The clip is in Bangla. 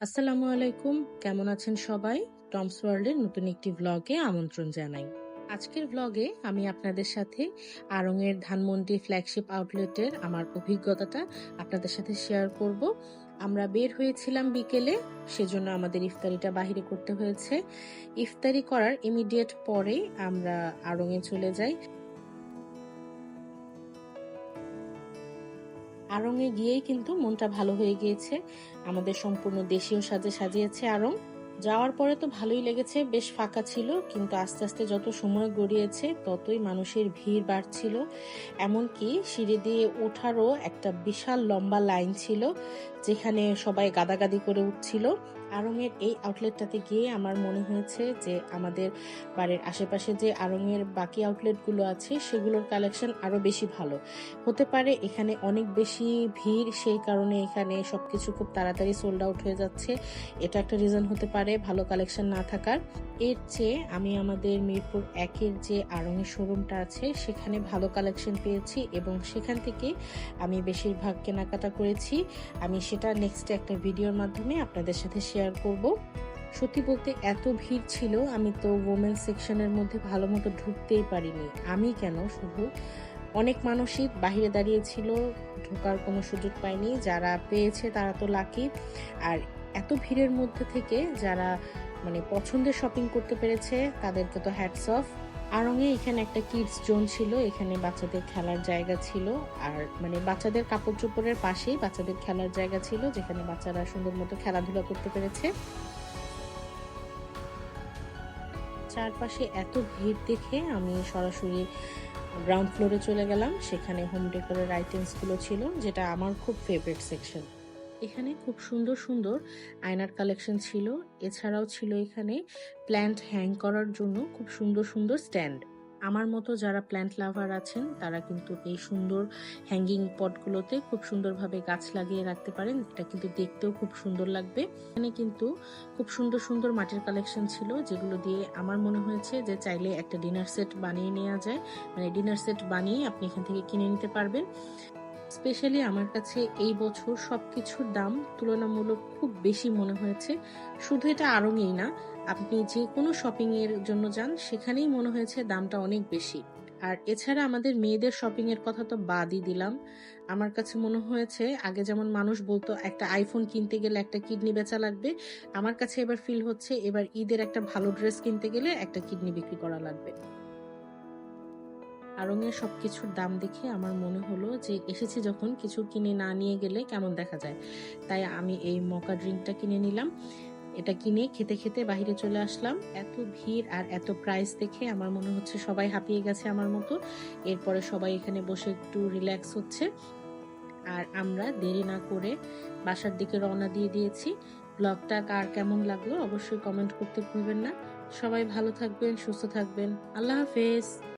আসসালামু আলাইকুম। কেমন আছেন সবাই? টমস ওয়ার্ল্ডের নতুন একটি ভ্লগে আমন্ত্রণ জানাই। আজকের ভ্লগে আমি আপনাদের সাথে আড়ংয়ের ধানমন্ডি ফ্ল্যাগশিপ আউটলেটের আমার অভিজ্ঞতাটা আপনাদের সাথে শেয়ার করব। আমরা বের হয়েছিলাম বিকেলে, সেজন্য আমাদের ইফতারিটা বাহিরে করতে হয়েছে। ইফতারি করার ইমিডিয়েট পরে আমরা আড়ংয়ে চলে যাই। আড়ংয়ে গিয়েই কিন্তু মনটা ভালো হয়ে গিয়েছে। আমাদের সম্পূর্ণ দেশীয় সাজে সাজিয়েছে আড়ং। যাওয়ার পরে তো ভালোই লেগেছে, বেশ ফাঁকা ছিল, কিন্তু আস্তে আস্তে যত সময় গড়িয়েছে, ততই মানুষের ভিড় বাড়ছিল। এমনকি সিঁড়ি দিয়ে ওঠারও একটা বিশাল লম্বা লাইন ছিল, যেখানে সবাই গাদাগাদি করে উঠছিল। আড়ংয়ের এই আউটলেটটাতে গিয়ে আমার মনে হয়েছে যে আমাদের বাড়ির আশেপাশে যে আরঙের বাকি আউটলেটগুলো আছে, সেগুলোর কালেকশন আরও বেশি ভালো। হতে পারে এখানে অনেক বেশি ভিড়, সেই কারণে এখানে সব কিছু খুব তাড়াতাড়ি সোল্ড আউট হয়ে যাচ্ছে। এটা একটা রিজন হতে পারে ভালো কালেকশন না থাকার। এর চেয়ে আমি আমাদের মিরপুর একের যে আড়ংয়ের শোরুমটা আছে, সেখানে ভালো কালেকশন পেয়েছি এবং সেখান থেকে আমি বেশিরভাগ কেনাকাটা করেছি। আমি সেটা নেক্সট একটা ভিডিওর মাধ্যমে আপনাদের সাথে শেয়ার করব। সত্যি বলতে এত ভিড় ছিল, আমি তো ওমেন সেকশনের মধ্যে ভালো মতো ঢুকতেই পারিনি। আমি কেন? শুধু অনেক মানুষই বাহিরে দাঁড়িয়েছিল ঢোকার কোনো সুযোগ পায়নি যারা পেয়েছে তারা তো লাকি আর এত ভিড়ের মধ্যে থেকে যারা মানে পছন্দের শপিং করতে পেরেছে, তাদেরকে তো হ্যাটস অফ আরঙে এখানে একটা কিডস জোন ছিল, এখানে বাচ্চাদের খেলার জায়গা ছিল। আর মানে বাচ্চাদের কাপড় চোপড়ের পাশেই বাচ্চাদের খেলার জায়গা ছিল, যেখানে বাচ্চারা সুন্দর মতো খেলাধুলা করতে পেরেছে। চারপাশে এত ভিড় দেখে আমি সরাসরি গ্রাউন্ড ফ্লোরে চলে গেলাম। সেখানে হোম ডেকোরের আইটেমসগুলো ছিল, যেটা আমার খুব ফেভারিট সেকশন এখানে খুব সুন্দর সুন্দর আয়নার কালেকশন ছিল। এছাড়াও ছিল এখানে প্ল্যান্ট হ্যাং করার জন্য খুব সুন্দর সুন্দর স্ট্যান্ড আমার মতো যারা প্ল্যান্ট লাভার আছেন, তারা কিন্তু এই সুন্দর হ্যাঙ্গিং পটগুলোতে খুব সুন্দরভাবে গাছ লাগিয়ে রাখতে পারেন। এটা কিন্তু দেখতেও খুব সুন্দর লাগবে। এখানে কিন্তু খুব সুন্দর সুন্দর মাটির কালেকশন ছিল, যেগুলো দিয়ে আমার মনে হয়েছে যে চাইলে একটা ডিনার সেট বানিয়ে নেওয়া যায়। মানে ডিনার সেট বানিয়ে আপনি এখান থেকে কিনে নিতে পারবেন। স্পেশালি আমার কাছে এই বছর সব কিছুর দাম তুলনামূলক খুব বেশি মনে হয়েছে। শুধু এটা আরও আরঙেই না, আপনি যে কোনো শপিং এর জন্য যান, সেখানেই মনে হয়েছে দামটা অনেক বেশি। আর এছাড়া আমাদের মেয়েদের শপিং এর কথা তো বাদই দিলাম। আমার কাছে মনে হয়েছে, আগে যেমন মানুষ বলতো, একটা আইফোন কিনতে গেলে একটা কিডনি বেচা লাগবে। আমার কাছে এবার ফিল হচ্ছে, এবার ঈদের একটা ভালো ড্রেস কিনতে গেলে একটা কিডনি বিক্রি করা লাগবে। আড়ঙের সব কিছুর দাম দেখে আমার মনে হলো যে এসেছি যখন কিছু কিনে না নিয়ে গেলে কেমন দেখা যায়। তাই আমি এই মকা ড্রিঙ্কটা কিনে নিলাম। এটা কিনে খেতে খেতে বাহিরে চলে আসলাম। এত ভিড় আর এত প্রাইস দেখে আমার মনে হচ্ছে সবাই হাঁপিয়ে গেছে আমার মতো। এরপরে সবাই এখানে বসে একটু রিল্যাক্স হচ্ছে। আর আমরা দেরি না করে বাসার দিকে রওনা দিয়ে দিয়েছি। ব্লগটা কার কেমন লাগল অবশ্যই কমেন্ট করতে ভুলবেন না। সবাই ভালো থাকবেন, সুস্থ থাকবেন। আল্লাহ হাফেজ।